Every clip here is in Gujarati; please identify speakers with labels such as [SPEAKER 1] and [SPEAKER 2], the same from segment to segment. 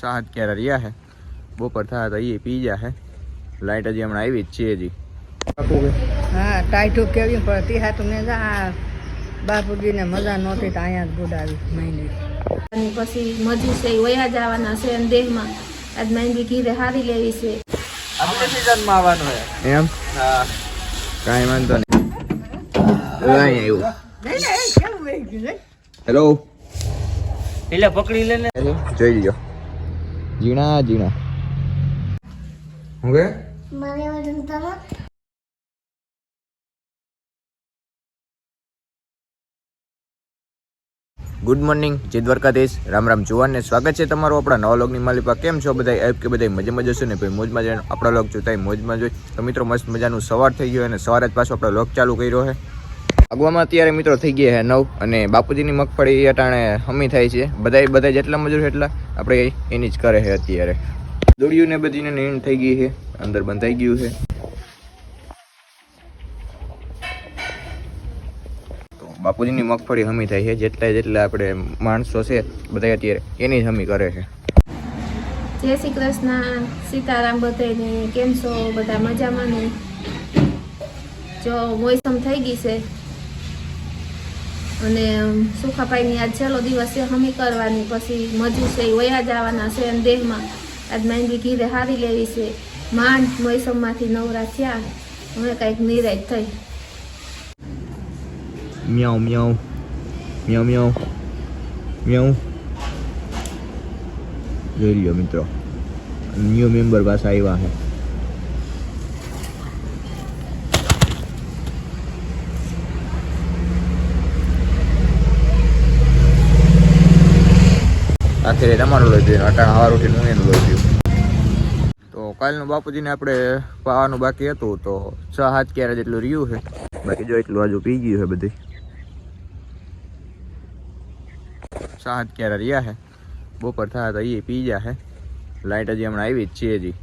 [SPEAKER 1] સાત ક્યારે રહ્યા હે? બપોર થયા તો એ પી ગયા હે. લાઇટ હજી હમણાં આવી જ છે હજી.
[SPEAKER 2] હા ટાઈટું કેવી પણ તે તમને મેં જા આ બાપુજીને મજા નહોતી તો અહીંયા જ ગુડાવી મહિને.
[SPEAKER 3] અને પછી મજૂર છે વયા જવાના છે અને દેહમાં. આજ મહેંદી ઘીરે હારી લેવી છે.
[SPEAKER 4] આપણે સિઝનમાં આવવાનું હે
[SPEAKER 1] એમ?
[SPEAKER 4] હા.
[SPEAKER 1] કાંઈ વાંધો નહીં. અહીંયા આવ્યું હેલો
[SPEAKER 4] એટલે પકડી લે ને.
[SPEAKER 1] જોઈ લ્યો ઝીણા ઝીણા. હું કે ગુડ મોર્નિંગ જય દ્વારકાધીશ. રામ રામ ચુવાનને સ્વાગત છે તમારું આપણા નવા લોગની માલિપા. કેમ છો બધા? એપ કે બધા મજા મજા છો ને? ભાઈ મોજમાં જઈને આપણા લોગ જોતા મોજમાં જોઈ તો મિત્રો મસ્ત મજાનું સવાર થઈ ગયો અને સવારે જ પાછો આપણો લોક ચાલુ કર્યો છે. અગવામાં અત્યારે મિત્રો થઈ ગયા છે નવ અને બાપુજીની મગફળી અટાણે હમી થાય છે. બધા બધા જેટલા મજૂર એટલા આપણે એની જ કરે છે અત્યારે. દોડ્યું ને બધીને નીણ થઈ ગઈ છે. અંદર બંધાઈ ગયું છે. બાપુજીની મગફળી હમી થાય છે. જેટલા જેટલા આપણે માણસો છે બધા અત્યારે એની જ હમી કરે છે.
[SPEAKER 3] જય શ્રી કૃષ્ણ. સીતારામ બધાને કેમ છો? બધા મજામાં ને? જો મોસમ થઈ ગઈ છે. અને સુખાભાઈની આજ છેલ્લો દિવસ છે હમી કરવાની, પછી મજૂર છે એ વયા જવાના છે અને દેહમાં. આજ મહેંદી ઘીરે હારી લેવી છે. માંડ મોસમમાંથી નવરા થયા. હવે કંઈક નિરાશ થઈ.
[SPEAKER 1] મ્યાઉ મ્યાઉ. મ્યાઉ મ્યાઉ. મ્યાઉ. જોઈ લ્યો મિત્રો. ન્યૂ મેમ્બર પાસે આવ્યા છે. આખરે તમારું લઈ જોઈએ અટાણા હવા રોટી હું એનું લઈ દઉં તો કાલનું બાપુજીને આપણે પાવાનું બાકી હતું તો છ હાથ ક્યારે જેટલું રહ્યું છે બાકી જો એટલું હજુ પી ગયું છે બધી. હાથ ક્યારે રહ્યા છે બપોર થયા તો એ પી ગયા છે. લાઇટ હજી હમણાં આવી જ છે હજી.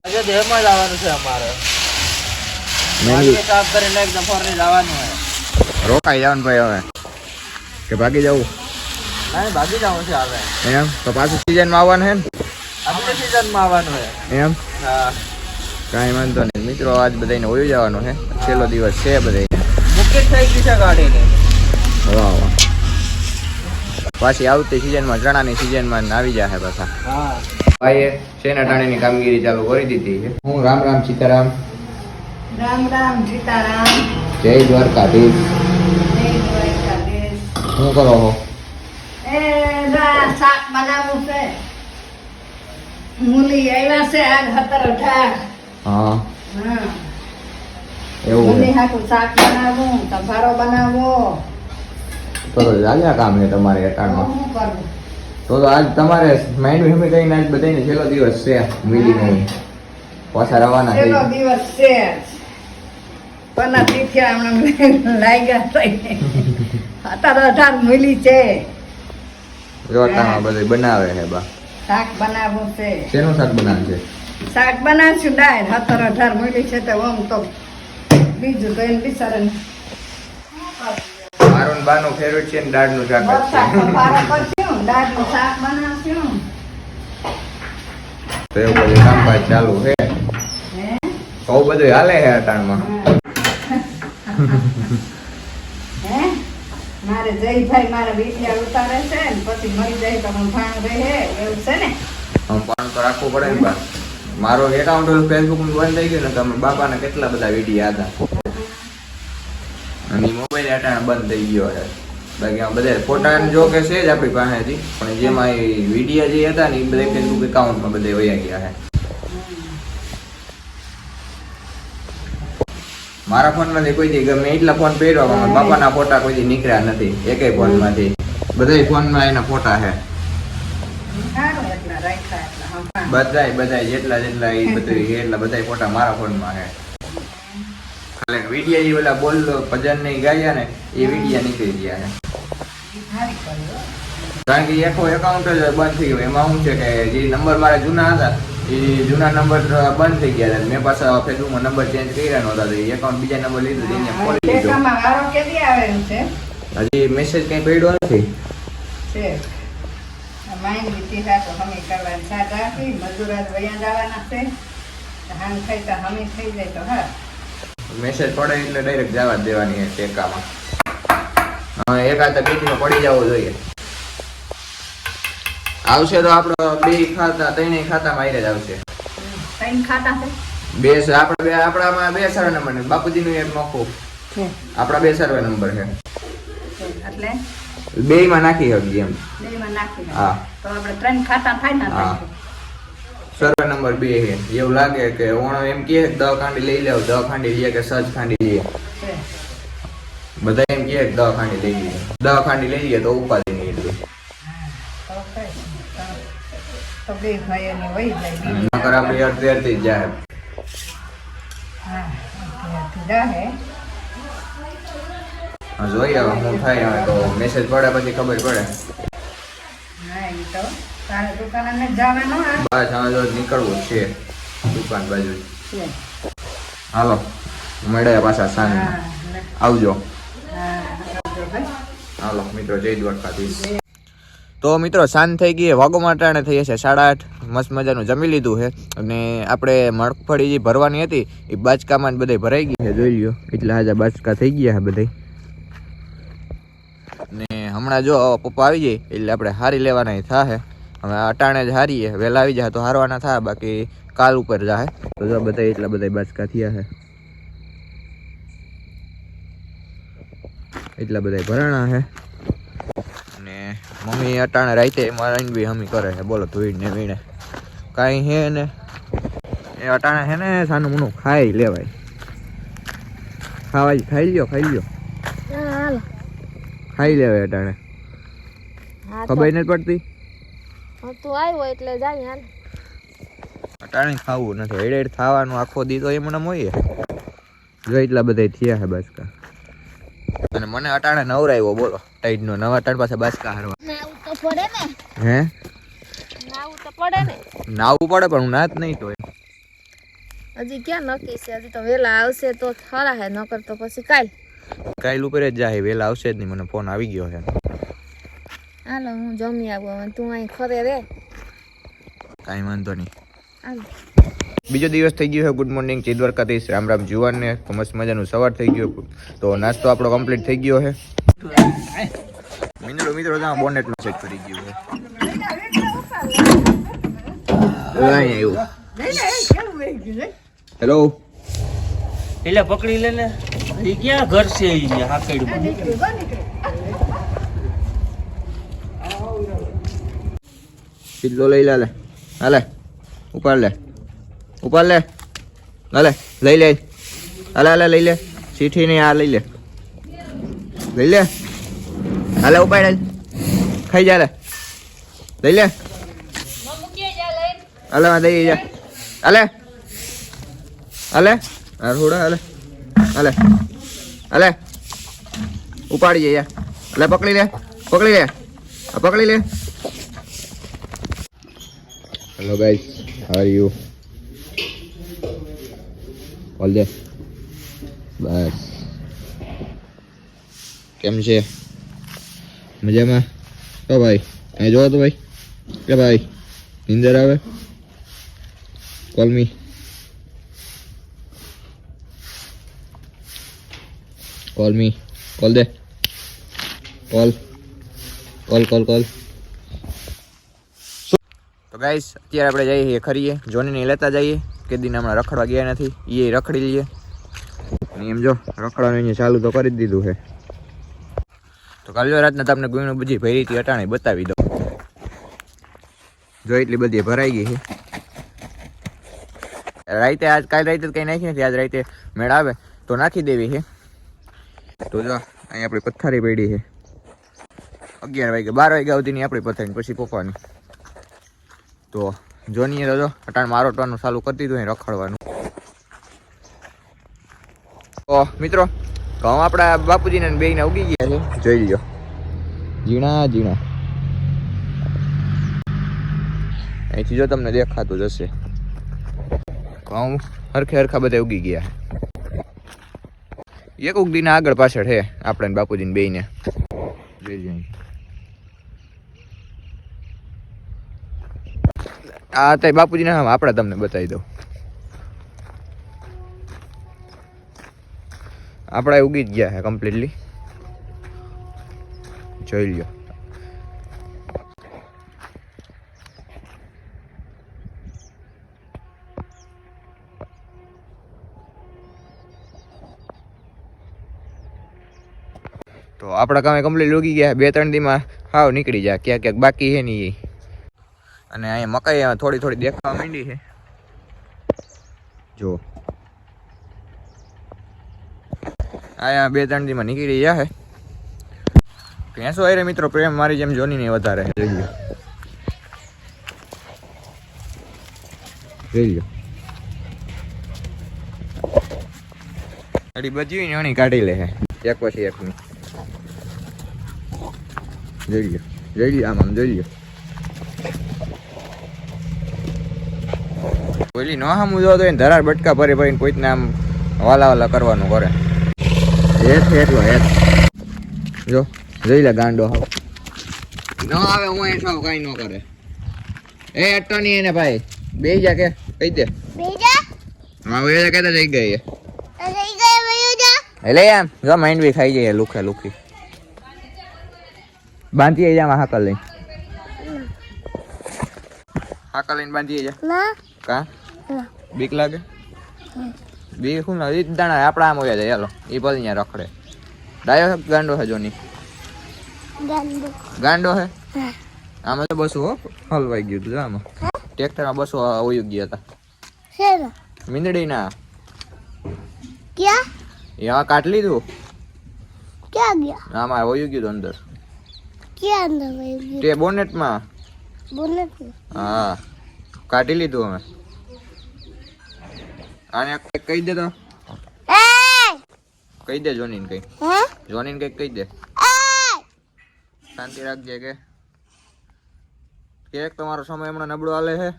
[SPEAKER 4] આજે દેહમાં છે અમારે. સાફ કરીને હે
[SPEAKER 1] રોકાઈ જવાનું ભાઈ હવે. કે ભાગી જવું?
[SPEAKER 4] ભાગી જવાનું છે હવે.
[SPEAKER 1] એમ? તો પાછું સિઝનમાં આવવાનું છે ને?
[SPEAKER 4] આપણે સિઝનમાં આવવાનું હે.
[SPEAKER 1] એમ?
[SPEAKER 4] હા.
[SPEAKER 1] કાંઈ વાંધો નહીં. મિત્રો આજ બધાને ઓયું જવાનું હે. છેલ્લો દિવસ છે બધાને
[SPEAKER 4] બુકિંગ થઈ ગઈ છે ગાડીની.
[SPEAKER 1] વાહ વાહ. પાછી આવતી સિઝનમાં ચણાની સિઝનમાં આવી જશે પાછા.
[SPEAKER 4] હા.
[SPEAKER 1] ભાઈએ શેના ટાણીની કામગીરી ચાલુ કરી દીધી છે? હું રામ રામ સીતારામ.
[SPEAKER 2] રામ રામ સીતારામ.
[SPEAKER 1] જય દ્વારકાધીશ.
[SPEAKER 2] જય દ્વારકાધીશ.
[SPEAKER 1] શું કરો છો
[SPEAKER 2] શાક બનાવવું છે મૂલી આવ્યા છે આજ હતર અઢાર.
[SPEAKER 1] હા. એવું
[SPEAKER 2] મૂલી હાકું શાક બનાવવું સંભારો બનાવવો
[SPEAKER 1] તો તો કામ છે તમારે અટાણમાં.
[SPEAKER 2] શું કરવું
[SPEAKER 1] તો તો આજ તમારે માઇન્ડ હિમી કહીને આજ બધાને છેલ્લો દિવસ છે મિલીનો પાછા રવાના
[SPEAKER 2] છેલ્લો
[SPEAKER 1] થઈ.
[SPEAKER 2] દિવસ છે પના તીથ્યા હમણાં લાગ્યા થઈ અઢાર મૂલી છે.
[SPEAKER 1] અટાણમાં બધું બનાવે છે બા.
[SPEAKER 2] શાક બનાવવું છે.
[SPEAKER 1] શેનું શાક બનાવે છે?
[SPEAKER 2] શાક બનાવશું દાળ હતર અઢાર મૂલી છે તો આમ તો બીજું તો એને બિચારાને
[SPEAKER 1] મારું બાનું ફેવરેટ છે ને દાળનું શાક છે.
[SPEAKER 2] દાળનું શાક બનાવશું.
[SPEAKER 1] તો એવું બધું કામકાજ ચાલુ છે.
[SPEAKER 2] હે?
[SPEAKER 1] બહુ બધું હાલે છે અટાણમાં.
[SPEAKER 2] મારે જયભાઈ મારા વિડિયા ઉતારે છે ને પછી મરી જાય તો હું ભાણ રહે, એવું છે ને?
[SPEAKER 1] હું પણ તો રાખવું પડે ને બા મારો એકાઉન્ટ ફેસબુક બંધ થઈ ગયું ને તમે બાપાના કેટલા બધા વિડીયા હતા અને મોબાઈલ અટાણે બંધ થઈ ગયો છે. બાકી આ બધા ફોટા જો કે છે જ આપણી પાસેથી, પણ જેમાં એ વિડીયા જે હતા ને એ બધા ફેસબુક એકાઉન્ટમાં બધે વયા ગયા છે. મારા ફોનમાંથી કોઈ ગમે એટલા ફોન પહેર્યા બાપાના ફોટા કોઈ દી નીકળ્યા નથી, એકેય ફોનમાંથી બધા ફોનમાં એના ફોટા છે
[SPEAKER 2] એટલા એટલા હા.
[SPEAKER 1] બધાય બધાય જેટલા જેટલા એ બધું એટલા બધાય ફોટા મારા ફોનમાં છે ખાલી વિડિયા જે ઓલા બોલ ભજન ને ગાયા ને, એ વિડિયા નીકળી ગયા છે
[SPEAKER 2] હો.
[SPEAKER 1] કારણ કે એકો એકાઉન્ટ જ બંધ થઈ ગયો, એમાં શું છે કે જે નંબર મારા જૂના હતા એ જૂના નંબર બંધ થઈ ગયા હતા મેં પાછા ફેસબુકમાં નંબર ચેન્જ કર્યા નહોતા તો એકાઉન્ટ બીજા નંબર લીધું એને ખોલી દીધો. હજી મેસેજ કઈ પડ્યો નથી. મેસેજ પડે એટલે ડાયરેક્ટ જવા દેવાની છે ટેકામાં હા એકાદ બીજી પડી જવું જોઈએ. આવશે તો આપણો બે ખાતા ત્રણેય ખાતામાં આઈને જ આવશે.
[SPEAKER 2] ત્રણ ખાતા છે?
[SPEAKER 1] બે આપણા બે આપણામાં બે સર્વે નંબર ને બાપુજીનું એક નોખું.
[SPEAKER 2] છે
[SPEAKER 1] આપણા બે સર્વે નંબર છે.
[SPEAKER 2] એટલે?
[SPEAKER 1] બે માં નાખી શકીએ એમ.
[SPEAKER 2] બેમાં નાખી
[SPEAKER 1] હા.
[SPEAKER 2] તો આપણે ત્રણ ખાતા થાય ને
[SPEAKER 1] હા. સર્વે નંબર બે છે. એવું લાગે કે ઓણો એમ કહે કે દહ ખાંડી લઈ લેવ દહ ખાંડી લઈએ કે સજ ખાંડી લઈએ બધા એમ કહે કે દહ ખાંડી લઈ લઈએ દહ ખાંડી લઈ લઈએ તો ઉપાધિ નહીં એટલી.
[SPEAKER 2] તો વહી જાય
[SPEAKER 1] નકર આપણી અડધી અડધી જાય
[SPEAKER 2] હા
[SPEAKER 1] જોઈએ હવે હું થાય હવે તો મેસેજ પડે પછી ખબર પડે.
[SPEAKER 2] હા એ તો તારે દુકાને જવાનું હા
[SPEAKER 1] બસ હવે જો નીકળવું છે દુકાન બાજુ. હાલો મળ્યા પાછા સાંજે આવજો. હાલો મિત્રો જય દ્વારકાધીશ. તો મિત્રો, સાંજ થઈ ગઈ વાગોમાં માટાણે થઈ હશે, સાડા આઠ. મસ્ત મજાનું જમી લીધું છે. અને આપણે મગફળી જે ભરવાની હતી, એ બાચકામાં બધે ભરાઈ ગઈ છે, જોઈ લ્યો. એટલા હાજા બાચકા થઈ ગયા છે બધે ને હમણાં જો પપ્પા આવી જાય, એટલે આપણે હારી લેવાના થાહે. હવે અટાણે જ હારીએ, વહેલા આવી જાય, તો હારવાના થાય બાકી કાલ ઉપર જાહે. તો જો બધા એટલા બધા બાચકા થયા છે. એટલા બધા ભરાણા છે. મમ્મી અટાણે રાતે મારા બી હમી કરે છે. બોલો ધોઈને ને વીણે. કાંઈ હે ને? એ અટાણે હે ને સાનું મુનું ખાઈ લેવાય. ખાવાય ખાઈ લ્યો ખાઈ લ્યો. ખાઈ લેવાય અટાણે. ખબર નથી પડતી?
[SPEAKER 3] તું આવ્યો એટલે જાય હાલ.
[SPEAKER 1] અટાણે ખાવું નથી. હેડ હેડ ખાવાનું આખો દી તો એ મને મોઈએ. જો એટલા બધા થયા છે બાસકા. અને મને અટાણે નવરાવ્યો બોલો. ટાઈડનો નવા અટાણ પાસે બાસકા હારવા.
[SPEAKER 3] પડે ને?
[SPEAKER 1] હે?
[SPEAKER 3] નાવું તો પડે ને.
[SPEAKER 1] નાવું પડે પણ હું નાત નહીં તો
[SPEAKER 3] હજી ક્યાં નક્કી છે? હજી તો વેલા આવશે તો ખરા હે નકર તો પછી કાલ.
[SPEAKER 1] કાલ ઉપર જ જાય વહેલા આવશે જ નહીં. મને ફોન આવી ગયો છે.
[SPEAKER 3] હાલો હું જમી આવું હવે. તું અહીં ખરે રે.
[SPEAKER 1] કાંઈ વાંધો નહીં.
[SPEAKER 3] હાલો.
[SPEAKER 1] બીજો દિવસ થઈ ગયો છે. Good morning Dwarkadhish. Ram Ram જુવાનને. તો મસ્ત મજાનું સવાર થઈ ગયો. તો નાસ્તો આપણો કમ્પ્લીટ થઈ ગયો છે. મિત્રો મિત્રો ત્યાં બોનેટમાં ચેક કરી ગયું હેલો
[SPEAKER 4] એટલે પકડી લે ને. એ ક્યાં ઘર છે હાકડમાં?
[SPEAKER 1] સીધો લઈ લે લે. હાલે ઉપાડ લે. ઉપાડ લે. હાલે લઈ લે. હાલે હાલે લઈ લે. ચીઠી નહીં આ લઈ લે. લઈ લે. હાલે, ઉપાડ. ખાઈ જા, લે. લઈ લે. હાલે માં દઈ જા. હાલે. હાલે. આ થોડા હાલે. હાલે. હાલે. ઉપાડી જઈએ હાલે, પકડી લે. પકડી લે. આ પકડી લે. Hello guys how are you all દે બસ કેમ છે મજામાં? તો ભાઈ અહીં જોવો તો ભાઈ. કે ભાઈ, નિંદર આવે. Call me call me call દે. કોલ કોલ કોલ કોલ તો ગાઈસ અત્યારે આપણે જઈએ છીએ ખરીએ. જોનીને લેતા જઈએ. કે દિન હમણાં રખડવા ગયા નથી. એ રખડી લઈએ અને એમ જો, રખડવાનું અહીંયા ચાલુ તો કરી જ દીધું છે. તો કાલે રાતના તમને ગુણ બધી ભરી હતી, અટાણે બતાવી દો જો એટલી બધી ભરાઈ ગઈ છે. રાતે આજ, કાલ રાતે કંઈ નાખી નથી, આજ રાતે મેળ આવે તો નાખી દેવી છે. તો જો, અહીં આપણી પથ્થારી પડી છે. અગિયાર વાગે, બાર વાગ્યા સુધીની આપણી પથારી પછી પપ્પાની તો જોની તો જો, અટાણ મારોટવાનું ચાલુ કરી દીધું રખડવાનું. તો મિત્રો ઘઉં આપણા બાપુજીને ને ઉગી ગયા છે. જોઈ લ્યો. ઝીણા ઝીણા. અહીંથી જો તમને દેખાતું જશે ઘઉં હરખે હરખા બધા ઉગી ગયા. એક ઉગડીને આગળ પાછળ છે આપણે બાપુજીને ને જોઈ લ્યો આ અત્યારે બાપુજીને હા આપણે તમને બતાવી દઉં. આપણા ઉગી જ ગયા છે કમ્પ્લીટલી જોઈ લ્યો. તો આપણા કામે કમ્પ્લીટ ઉગી ગયા બે ત્રણ દીમાં હાવ નીકળી જાય ક્યાંક ક્યાંક બાકી છે નહીં. અને અહીંયા મકાઈ થોડી થોડી દેખાવા માંડી છે જો. અહીંયા બે ત્રણ દીમાં નીકળી જાય ભેંસો આરે મિત્રો પ્રેમ? મારી જેમ જોની ને વધારે. જોઈ લ્યો. અડી બચી ને અણી કાઢી લે એક પછી એકની જોઈ લ્યો. જોઈ લ્યો આમ આમ, જોઈ લ્યો. ઓલી નો હામું જોવા તો એને ધરાર બટકા ભરી ભરીને કોઈકને આમ વાલા વાલા કરવાનું કરે. હેઠ હેઠ હેત જો જોઈ લે ગાંડો હાવ. ન આવે હું એ સાવ કઈ ન કરે. એ એટલો નહીં એને ભાઈ. બે જા કે કહી દે. હા બે જા કહેતા જઈ ગઈ એટલે એમ જો માઇન્ડ બી ખાઈ જાય લુખે લુખી. બાંધી આવી જા હાકલ લઈ હાકલ લઈને બાંધી જા.
[SPEAKER 5] ના.
[SPEAKER 1] કા? બીક લાગે? બીક શું ના દાણા આપડા આમ હોય જાય એ ભલે ત્યાં રખડે. ડાયો હે ગાંડો હે જોની?
[SPEAKER 5] ગાંડો.
[SPEAKER 1] હે. આમાં તો બસો હો હલવાઈ ગયું હતું આમાં. ટ્રેક્ટરમાં બસો ઓયું ગયા હતા. મીંદડી ના
[SPEAKER 5] ક્યાં?
[SPEAKER 1] યા કાટ લીધું?
[SPEAKER 5] ક્યાં ગયા?
[SPEAKER 1] આમાં ઓયું ગયું અંદર.
[SPEAKER 5] ક્યાં અંદર વહી ગયું?
[SPEAKER 1] તે બોનેટમાં.
[SPEAKER 5] બોનેટ
[SPEAKER 1] હા. કાઢી લીધું અમે. આને કહી દે તો? કહી દે જોનીને કઈ.
[SPEAKER 5] જોની
[SPEAKER 1] ને કંઈક કહી દે. શાંતિ રાખજે કે. કેક તમારો સમય હમણાં નબળો હાલે છે.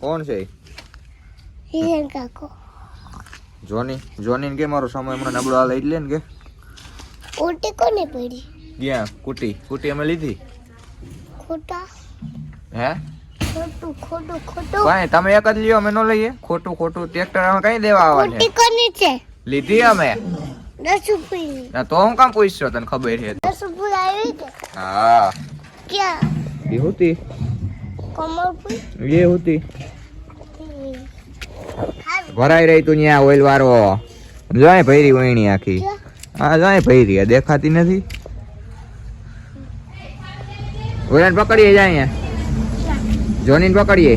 [SPEAKER 1] કોણ છે જોની
[SPEAKER 5] હિરેન કાકો.
[SPEAKER 1] જોની જોનીને કે મારો સમય હમણાં નબળો હાલે એટલે ને કે?
[SPEAKER 5] ઉલટી કોને પડી?
[SPEAKER 1] ગયા કુટી. કુટી અમે લીધી?
[SPEAKER 5] ખોટા
[SPEAKER 1] હે?
[SPEAKER 5] ખોટું ખોટું ખોટું.
[SPEAKER 1] કાંઈ તમે એક જ લ્યો અમે ન લઈએ. ખોટું ખોટું ટ્રેક્ટર અમે કઈ દેવા આવવા
[SPEAKER 5] ઉલટી કોની છે?
[SPEAKER 1] લીધી અમે.
[SPEAKER 5] દસ
[SPEAKER 1] ના તો હું કામ પૂછશો તને ખબર છે
[SPEAKER 5] દસ રૂપિયા આવી છે
[SPEAKER 1] હા.
[SPEAKER 5] ક્યાં?
[SPEAKER 1] એ હોતી.
[SPEAKER 5] કમર પર
[SPEAKER 1] એ હોતી. ભરાઈ રહી તું ત્યાં ઓઇલ વાળો. જાય ભૈરી વણી આખી. હા જાય ભૈરી દેખાતી નથી. ઓલાને પકડીએ જાય અહીંયા. જોનીને પકડીએ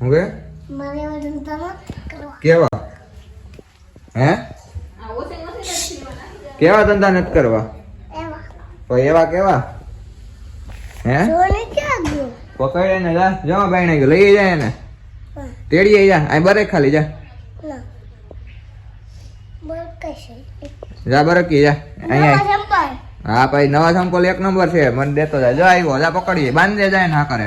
[SPEAKER 1] હું કે?
[SPEAKER 5] મારે વજન તમે કરવા.
[SPEAKER 1] કેવા? હે? કેવા ધંધા નથી કરવા?
[SPEAKER 5] એવા.
[SPEAKER 1] તો એવા કેવા? હે?
[SPEAKER 5] જોને
[SPEAKER 1] પકડે ને જા. જમા બાઈને ગયો લઈ જાય ને તેડીએ જા. અહીં બરે ખાલી જા.
[SPEAKER 5] ના. બોલ કશે
[SPEAKER 1] જા બરકી જા. અહીંયા હા ભાઈ નવા સંપલ એક નંબર છે. મને દેતો જાય. જો આવ્યો જા પકડીએ. બાંધે જાય ના કરે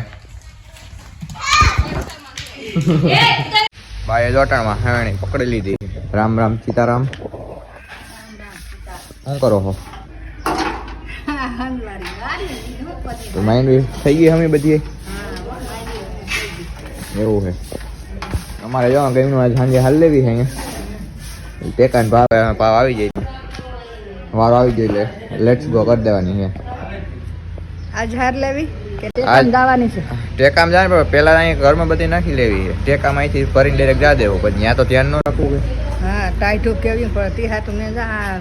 [SPEAKER 1] ભાઈ જોટાણમાં હેણી પકડી લીધી. રામ રામ સીતારામ. શું કરો હો? તો માઇન્ડ થઈ ગઈ અમે બધી? એવું છે અમારે જો ગયું આજ સાંજે હાલ લેવી છે અહીંયા. ટેકાન ભાવ ભાવ આવી જાય. વારો આવી ગયો લે લેટ્સ ગો કરી દેવાની છે.
[SPEAKER 2] આજ હાર લેવી કે તે
[SPEAKER 1] આજ-
[SPEAKER 2] છે?
[SPEAKER 1] ટેકામ જાય ઘરમાં બધી નાખી લેવી છે. ટેકામ અહીંથી ફરીને ડાયરેક્ટ જા દેવો પણ ત્યાં તો ધ્યાન ન રાખવું
[SPEAKER 2] હા ટાઈટું કેવી પણ તી મેં જા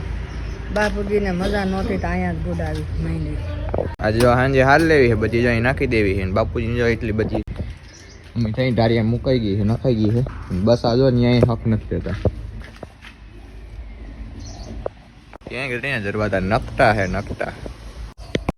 [SPEAKER 2] બાપુજીને મજા નહોતી તો અહીંયા જ ગુડાવી મહિને.
[SPEAKER 1] આજે જો હાલ લેવી છે બધી અહીં નાખી દેવી છે ને બાપુજી જો એટલી બધી અમે ત્યાં મુકાઈ ગઈ છે નખાઈ ગઈ છે. બસ આજો ન્યાય હક નથી દેતા. આગળ ત્યાં? જરવાતા નકટા હે નકટા.